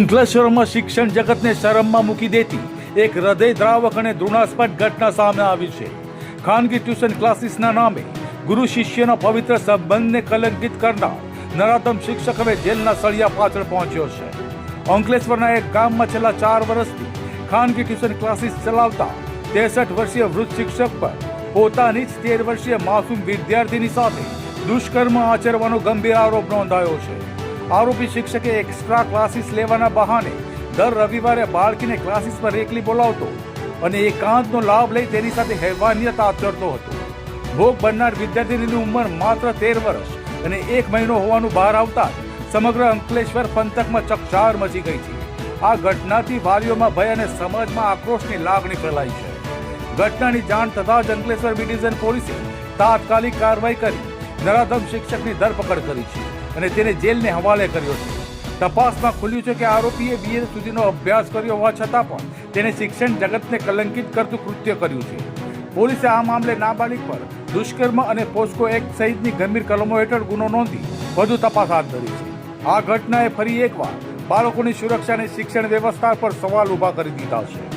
અંકલેશ્વરમાં શિક્ષણ જગતને શરમમાં મૂકી દેતી એક હૃદય દ્રાવક અને દ્રોણાસ્પદ ઘટના સામે આવી છે. ખાનગી ટ્યુશન ક્લાસીસના નામે ગુરુ શિષ્યના પવિત્ર સંબંધને કલંકિત કરનાર નરાતમ શિક્ષક હવે જેલના સળિયા પાછળ પહોંચ્યો છે. અંકલેશ્વરના એક ગામમાં છેલ્લા ચાર વર્ષથી ખાનગી ટ્યુશન ક્લાસીસ ચલાવતા ત્રેસઠ વર્ષીય વૃદ્ધ શિક્ષક પર પોતાની જ તેર વર્ષીય માસૂમ વિદ્યાર્થીની સાથે દુષ્કર્મ આચરવાનો ગંભીર આરોપ નોંધાયો છે. આરોપી શિક્ષકે એક્સ્ટ્રા ક્લાસીસ લેવાના બહાને દર રવિવારે બાળકીને ક્લાસીસ પર એકલી બોલાવતો અને એકાંતનો લાભ લઈ તેની સાથે હેવાનિયત આચરતો હતો. ભોગ બનનાર વિદ્યાર્થીની ઉંમર માત્ર તેર વર્ષ અને એક મહિનો હોવાનું બહાર આવતા સમગ્ર અંકલેશ્વર પંથકમાં ચકચાર મચી ગઈ છે. આ ઘટનાથી વાલીઓમાં ભય અને સમાજમાં આક્રોશની લાગણી ફેલાઈ છે. ઘટનાની જાણ થતાં જ અંકલેશ્વર બી ડિવિઝન પોલીસે તાત્કાલિક કાર્યવાહી કરી નરાધમ શિક્ષકની ધરપકડ કરી છે. અને તેને જેલને હવાલે કર્યો છે. તપાસમાં ખુલ્યું છે કે આરોપીએ બીએ સુધીનો અભ્યાસ કર્યો હોવા છતાં પણ તેને શિક્ષણ જગતને કલંકિત કરતું કૃત્ય કર્યું છે. પોલીસે આ મામલે નાબાલિગ પર દુષ્કર્મ અને પોસ્કો એક્ટ સહિતની ગંભીર કલમો હેઠળ ગુનો નોંધી વધુ તપાસ હાથ ધરી છે. આ ઘટનાએ ફરી એકવાર બાળકોની સુરક્ષા અને શિક્ષણ વ્યવસ્થા પર સવાલ ઊભા કરી દીધા છે.